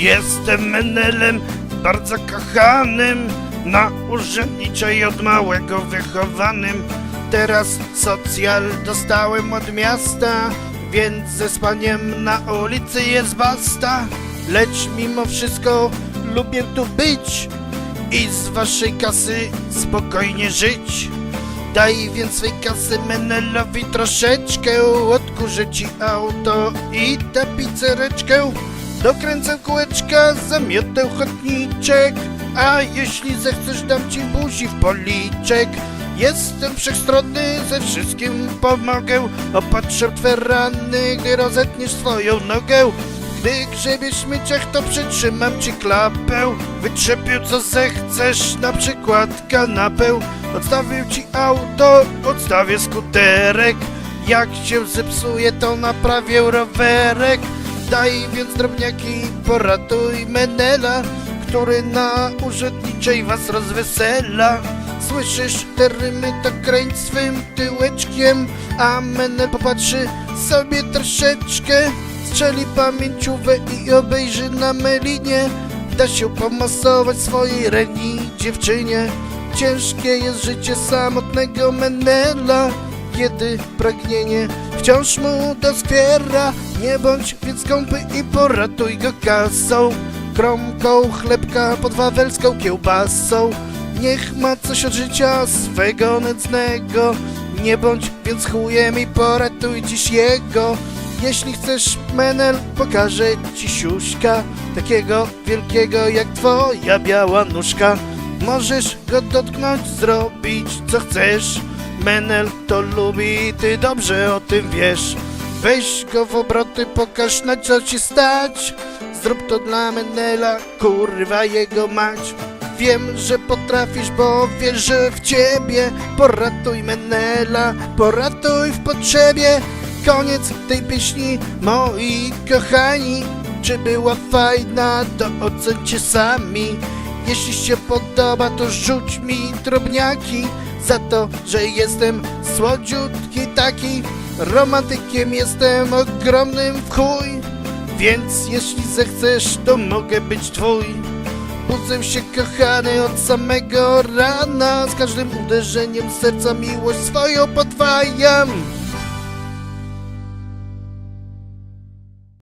Jestem Menelem, bardzo kochanym, na urzędniczej od małego wychowanym. Teraz socjal dostałem od miasta, więc ze spaniem na ulicy jest basta. Lecz mimo wszystko lubię tu być i z waszej kasy spokojnie żyć. Daj więc swej kasy Menelowi troszeczkę, odkurzę ci auto i tapicereczkę. Dokręcę kółeczka, zamiotę chodniczek, a jeśli zechcesz dam ci buzi w policzek. Jestem wszechstronny, ze wszystkim pomogę, opatrzę twe rany, gdy rozetniesz swoją nogę. Gdy grzebiesz w to przytrzymam ci klapę. Wytrzepię co zechcesz, na przykład kanapę. Odstawię ci auto, odstawię skuterek. Jak się zepsuje, to naprawię rowerek Daj więc drobniaki, poratuj Menela Który na urzędniczej was rozwesela. Słyszysz te rymy, to kręć swym tyłeczkiem A Menel popatrzy sobie troszeczkę. Strzeli pamięciówę i obejrzy na melinie. Da się pomasować swojej reni dziewczynie. Ciężkie jest życie samotnego Menela Kiedy pragnienie. Wciąż mu doskwiera Nie bądź więc skąpy i poratuj go kasą. Kromką chlebka pod wawelską kiełbasą. Niech ma coś od życia swego nędznego. Nie bądź więc chujem i poratuj dziś jego. Jeśli chcesz menel, pokażę ci siuśka. Takiego wielkiego jak twoja biała nóżka. Możesz go dotknąć, zrobić co chcesz Menel to lubi, ty dobrze o tym wiesz. Weź go w obroty, pokaż na co ci stać. Zrób to dla Menela, kurwa jego mać. Wiem, że potrafisz, bo wierzę w ciebie Poratuj Menela, poratuj w potrzebie. Koniec tej pieśni, moi kochani. Czy była fajna, to ocencie sami. Jeśli się podoba, to rzuć mi drobniaki Za to, że jestem słodziutki taki Romantykiem jestem ogromnym w chuj. Więc jeśli zechcesz, to mogę być twój. Budzę się kochany od samego rana. Z każdym uderzeniem serca miłość swoją podwajam